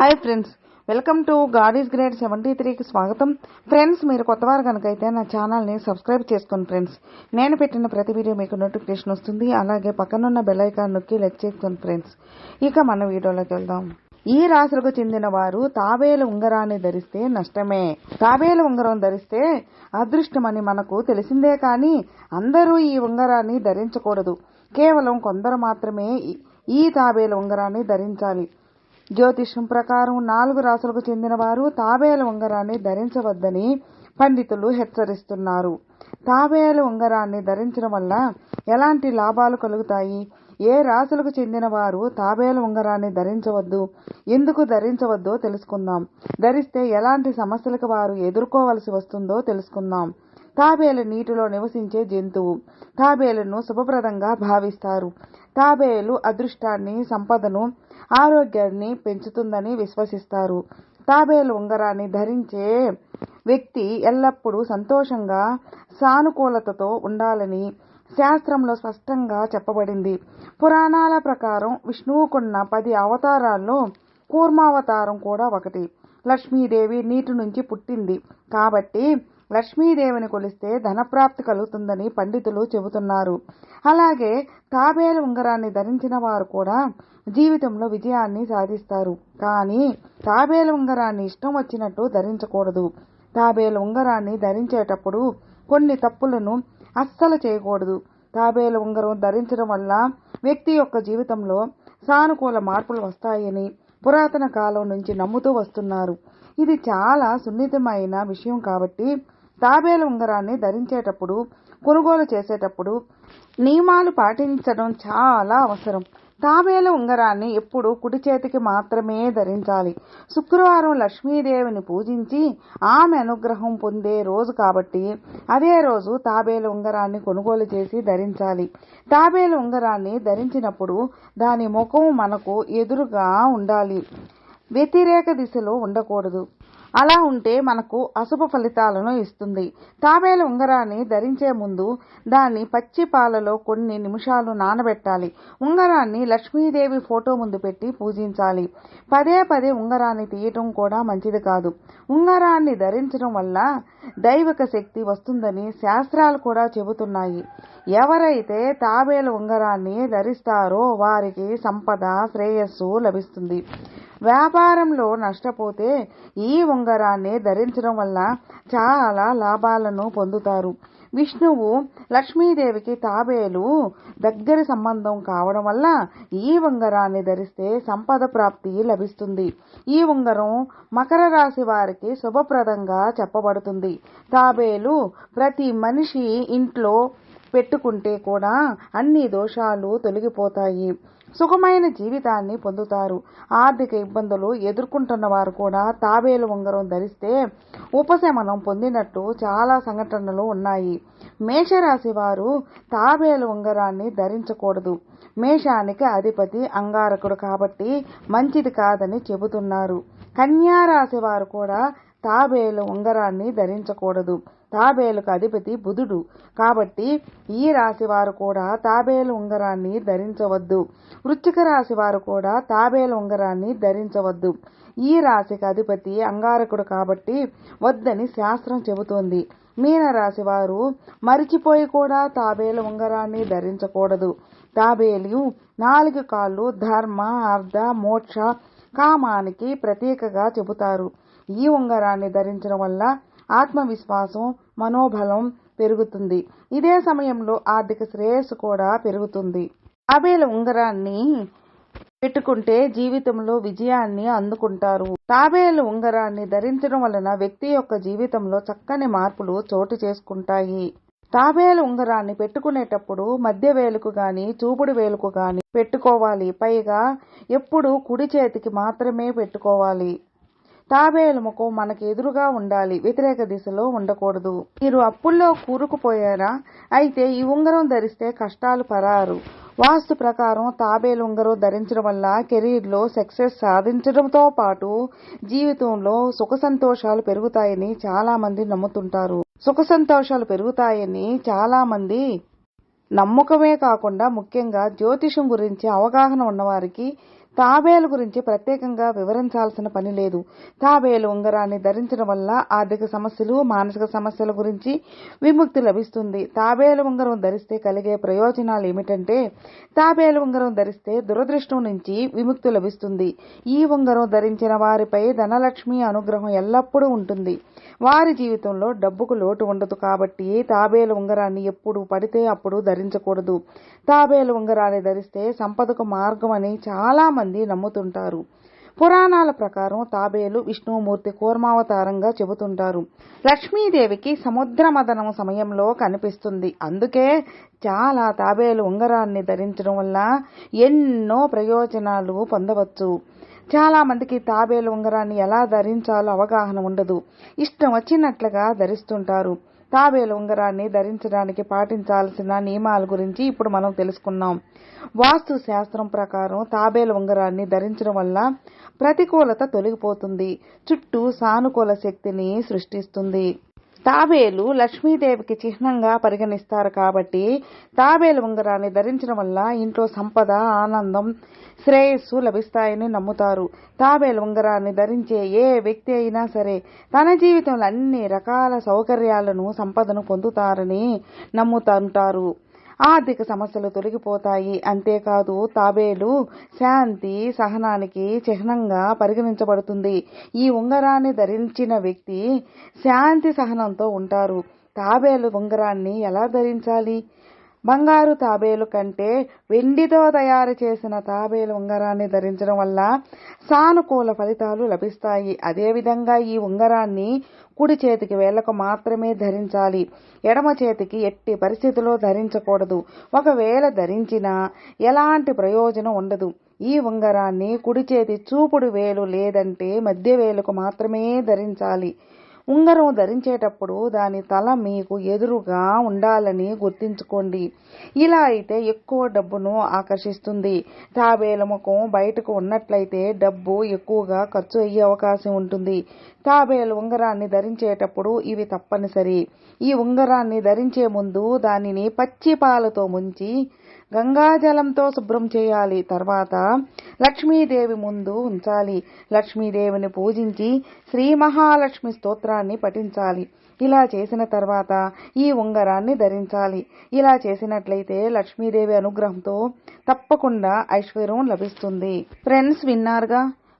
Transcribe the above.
Hi friends welcome to గాడీస్ grade seventy త్రీకి స్వాగతం. ఫ్రెండ్స్ మీరు కొత్తవారు కనుకైతే అయితే నా ఛానల్ని సబ్స్క్రైబ్ చేసుకోండి ఫ్రెండ్స్ నేను పెట్టిన ప్రతి వీడియో మీకు నోటిఫికేషన్ వస్తుంది. అలాగే పక్కనున్న బెల్ ఐకాన్ నొక్కి లెక్ చేసుకోండి ఫ్రెండ్స్ ఇక మన వీడియోలోకి వెళ్దాం. ఈ రాశులకు చెందిన వారు తాబేలు ఉంగరాన్ని ధరిస్తే నష్టమే. తాబేలు ఉంగరం ధరిస్తే అదృష్టమని మనకు తెలిసిందే కానీ అందరూ ఈ ఉంగరాన్ని ధరించకూడదు. కేవలం కొందరు మాత్రమే ఈ- ఈ తాబేలు ఉంగరాన్ని ధరించాలి. జ్యోతిష్యం ప్రకారం నాలుగు రాసులకు చెందిన వారు ఉంగరాన్ని ధరించవద్దని పండితులు హెచ్చరిస్తున్నారు. తాబేలు ఉంగరాన్ని ధరించడం వల్ల ఎలాంటి లాభాలు కలుగుతాయి? ఏ రాసులకు చెందిన వారు తాబేలు ఉంగరాన్ని ధరించవద్దు? ఎందుకు ధరించవద్దో తెలుసుకుందాం. ధరిస్తే ఎలాంటి సమస్యలకు వారు ఎదుర్కోవలసి వస్తుందో తెలుసుకుందాం. తాబేలు నీటిలో నివసించే జంతువు. తాబేలును శుభప్రదంగా భావిస్తారు. తాబేలు అదృష్టాన్ని సంపదను ఆరోగ్యాన్ని పెంచుతుందని విశ్వసిస్తారు. తాబేలు ఉంగరాన్ని ధరించే వ్యక్తి ఎల్లప్పుడూ సంతోషంగా సానుకూలతతో ఉండాలని శాస్త్రంలో స్పష్టంగా చెప్పబడింది. పురాణాల ప్రకారం విష్ణువుకున్న పది అవతారాల్లో కూర్మావతారం కూడా ఒకటి. లక్ష్మీదేవి నీటి నుంచి పుట్టింది. కాబట్టి లక్ష్మీదేవిని కొలిస్తే ధనప్రాప్తి కలుగుతుందని పండితులు చెబుతున్నారు. అలాగే తాబేలు ఉంగరాన్ని ధరించిన వారు కూడా జీవితంలో విజయాన్ని సాధిస్తారు. కానీ తాబేలు ఉంగరాన్ని ఇష్టం వచ్చినట్టు ధరించకూడదు. తాబేలు ఉంగరాన్ని ధరించేటప్పుడు కొన్ని తప్పులను అస్సలు చేయకూడదు. తాబేలు ఉంగరం ధరించడం వల్ల వ్యక్తి యొక్క జీవితంలో సానుకూల మార్పులు వస్తాయని పురాతన కాలం నుంచి నమ్ముతూ వస్తున్నారు. ఇది చాలా సున్నితమైన విషయం కాబట్టి తాబేలు ఉంగరాన్ని ధరించేటప్పుడు కొనుగోలు చేసేటప్పుడు నియమాలు పాటించడం చాలా అవసరం. తాబేలు ఉంగరాన్ని ఎప్పుడు కుడి చేతికి మాత్రమే ధరించాలి. శుక్రవారం లక్ష్మీదేవిని పూజించి ఆమె అనుగ్రహం పొందే రోజు కాబట్టి అదే రోజు తాబేలు ఉంగరాన్ని కొనుగోలు చేసి ధరించాలి. తాబేలు ఉంగరాన్ని ధరించినప్పుడు దాని ముఖం మనకు ఎదురుగా ఉండాలి. వ్యతిరేక దిశలో ఉండకూడదు. అలా ఉంటే మనకు అశుభ ఫలితాలను ఇస్తుంది. తాబేలు ఉంగరాన్ని ధరించే ముందు దాన్ని పచ్చి పాలలో కొన్ని నిమిషాలు నానబెట్టాలి. ఉంగరాన్ని లక్ష్మీదేవి ఫోటో ముందు పెట్టి పూజించాలి. పదే పదే ఉంగరాన్ని తీయటం కూడా మంచిది కాదు. ఉంగరాన్ని ధరించడం వల్ల దైవిక శక్తి వస్తుందని శాస్త్రాలు కూడా చెబుతున్నాయి. ఎవరైతే తాబేలు ఉంగరాన్ని ధరిస్తారో వారికి సంపద శ్రేయస్సు లభిస్తుంది. వ్యాపారంలో నష్టపోతే ఈ ఉంగరాన్ని ధరించడం వల్ల చాలా లాభాలను పొందుతారు. విష్ణువు లక్ష్మీదేవికి తాబేలు దగ్గరి సంబంధం కావడం వల్ల ఈ ఉంగరాన్ని ధరిస్తే సంపద ప్రాప్తి లభిస్తుంది. ఈ ఉంగరం మకర రాశి వారికి శుభప్రదంగా చెప్పబడుతుంది. తాబేలు ప్రతి మనిషి ఇంట్లో పెట్టుకుంటే కూడా అన్ని దోషాలు తొలగిపోతాయి. సుఖమైన జీవితాన్ని పొందుతారు. ఆర్థిక ఇబ్బందులు ఎదుర్కొంటున్న వారు కూడా తాబేలు ఉంగరం ధరిస్తే ఉపశమనం పొందినట్టు చాలా సంఘటనలు ఉన్నాయి. మేషరాశి వారు తాబేలు ఉంగరాన్ని ధరించకూడదు. మేషానికి అధిపతి అంగారకుడు కాబట్టి మంచిది కాదని చెబుతున్నారు. కన్యారాశి వారు కూడా తాబేలు ఉంగరాన్ని ధరించకూడదు. తాబేలుకు అధిపతి బుధుడు. కాబట్టి ఈ రాశి వారు కూడా తాబేలు ఉంగరాన్ని ధరించవద్దు. వృశ్చిక రాశి వారు కూడా తాబేలు ఉంగరాన్ని ధరించవద్దు. ఈ రాశికి అధిపతి అంగారకుడు కాబట్టి వద్దని శాస్త్రం చెబుతోంది. మీనరాశి వారు మరిచిపోయి కూడా తాబేలు ఉంగరాన్ని ధరించకూడదు. తాబేలు నాలుగు కాళ్ళు ధర్మ అర్ధ మోక్ష కామానికి ప్రతీకగా చెబుతారు. ఈ ఉంగరాన్ని ధరించడం వల్ల ఆత్మవిశ్వాసం మనోబలం పెరుగుతుంది. ఇదే సమయంలో ఆర్థిక శ్రేయస్సు కూడా పెరుగుతుంది. తాబేల ఉంగరాన్ని పెట్టుకుంటే జీవితంలో విజయాన్ని అందుకుంటారు. తాబేలు ఉంగరాన్ని ధరించడం వలన వ్యక్తి యొక్క జీవితంలో చక్కని మార్పులు చోటు చేసుకుంటాయి. తాబేలు ఉంగరాన్ని పెట్టుకునేటప్పుడు మధ్య వేలుకు గాని చూపుడు వేలుకు గాని పెట్టుకోవాలి. పైగా ఎప్పుడు కుడి చేతికి మాత్రమే పెట్టుకోవాలి. తాబేలు ముఖం మనకు ఎదురుగా ఉండాలి వ్యతిరేక దిశలో ఉండకూడదు. మీరు అప్పుల్లో కూరుకుపోయారా? అయితే ఈ ఉంగరం ధరిస్తే కష్టాలు పరారు. వాస్తు ప్రకారం తాబేలు ఉంగరం ధరించడం వల్ల కెరీర్లో సక్సెస్ సాధించడంతో పాటు జీవితంలో సుఖ సంతోషాలు పెరుగుతాయని చాలా మంది నమ్ముతుంటారు. సుఖ సంతోషాలు పెరుగుతాయని చాలా మంది నమ్మకమే కాకుండా ముఖ్యంగా జ్యోతిషం గురించి అవగాహన ఉన్నవారికి తాబేలు గురించి ప్రత్యేకంగా వివరించాల్సిన పని లేదు. తాబేలు ఉంగరాన్ని ధరించడం వల్ల ఆర్థిక సమస్యలు మానసిక సమస్యల గురించి విముక్తి లభిస్తుంది. తాబేలు ఉంగరం ధరిస్తే కలిగే ప్రయోజనాలు ఏమిటంటే తాబేలు ఉంగరం ధరిస్తే దురదృష్టం నుంచి విముక్తి లభిస్తుంది. ఈ ఉంగరం ధరించిన వారిపై ధనలక్ష్మి అనుగ్రహం ఎల్లప్పుడూ ఉంటుంది. వారి జీవితంలో డబ్బుకు లోటు ఉండదు కాబట్టి తాబేలు ఉంగరాన్ని ఎప్పుడు పడితే అప్పుడు ధరించకూడదు. తాబేలు ఉంగరాన్ని ధరిస్తే సంపదకు మార్గం అని చాలా మంది నమ్ముతుంటారు. పురాణాల ప్రకారం తాబేలు విష్ణుమూర్తి కూర్మావతారంగా చెబుతుంటారు. లక్ష్మీదేవికి సముద్ర మదనం సమయంలో కనిపిస్తుంది. అందుకే చాలా తాబేలు ఉంగరాన్ని ధరించడం వల్ల ఎన్నో ప్రయోజనాలు పొందవచ్చు. చాలా మందికి తాబేలు ఉంగరాన్ని ఎలా ధరించాలో అవగాహన ఉండదు. ఇష్టం వచ్చినట్లుగా ధరిస్తుంటారు. తాబేలు ఉంగరాన్ని ధరించడానికి పాటించాల్సిన నియమాల గురించి ఇప్పుడు మనం తెలుసుకున్నాం. వాస్తు శాస్త్రం ప్రకారం తాబేలు ఉంగరాన్ని ధరించడం వల్ల ప్రతికూలత తొలగిపోతుంది. చుట్టూ సానుకూల శక్తిని సృష్టిస్తుంది. తాబేలు లక్ష్మీదేవికి చిహ్నంగా పరిగణిస్తారు కాబట్టి తాబేలు ఉంగరాన్ని ధరించడం వల్ల ఇంట్లో సంపద ఆనందం శ్రేయస్సు లభిస్తాయని నమ్ముతారు. తాబేలు ఉంగరాన్ని ధరించే ఏ వ్యక్తి అయినా సరే తన జీవితంలో అన్ని రకాల సౌకర్యాలను సంపదను పొందుతారని నమ్ముతుంటారు. ఆర్థిక సమస్యలు తొలగిపోతాయి. అంతేకాదు తాబేలు శాంతి సహనానికి చిహ్నంగా పరిగణించబడుతుంది. ఈ ఉంగరాన్ని ధరించిన వ్యక్తి శాంతి సహనంతో ఉంటారు. తాబేలు ఉంగరాన్ని ఎలా ధరించాలి? బంగారు తాబేలు కంటే వెండితో తయారు చేసిన తాబేలు ఉంగరాన్ని ధరించడం వల్ల సానుకూల ఫలితాలు లభిస్తాయి. అదేవిధంగా ఈ ఉంగరాన్ని కుడి చేతికి వేళ్ళకు మాత్రమే ధరించాలి. ఎడమ చేతికి ఎట్టి పరిస్థితిలో ధరించకూడదు. ఒకవేళ ధరించినా ఎలాంటి ప్రయోజనం ఉండదు. ఈ ఉంగరాన్ని కుడి చేతి చూపుడు వేలు లేదంటే మధ్య వేలుకు మాత్రమే ధరించాలి. ఉంగరం ధరించేటప్పుడు దాని తల మీకు ఎదురుగా ఉండాలని గుర్తుంచుకోండి. ఇలా అయితే ఎక్కువ డబ్బును ఆకర్షిస్తుంది. తాబేల ముఖం బయటకు ఉన్నట్లయితే డబ్బు ఎక్కువగా ఖర్చు అయ్యే అవకాశం ఉంటుంది. తాబేలు ఉంగరాన్ని ధరించేటప్పుడు ఇవి తప్పనిసరి. ఈ ఉంగరాన్ని ధరించే ముందు దానిని పచ్చి పాలతో ముంచి గంగాజలంతో శుభ్రం చేయాలి. తర్వాత లక్ష్మీదేవి ముందు ఉంచాలి. లక్ష్మీదేవిని పూజించి శ్రీ మహాలక్ష్మి స్తోత్రాన్ని పఠించాలి. ఇలా చేసిన తర్వాత ఈ ఉంగరాన్ని ధరించాలి. ఇలా చేసినట్లయితే లక్ష్మీదేవి అనుగ్రహంతో తప్పకుండా ఐశ్వర్యం లభిస్తుంది. ఫ్రెండ్స్ విన్నారుగా?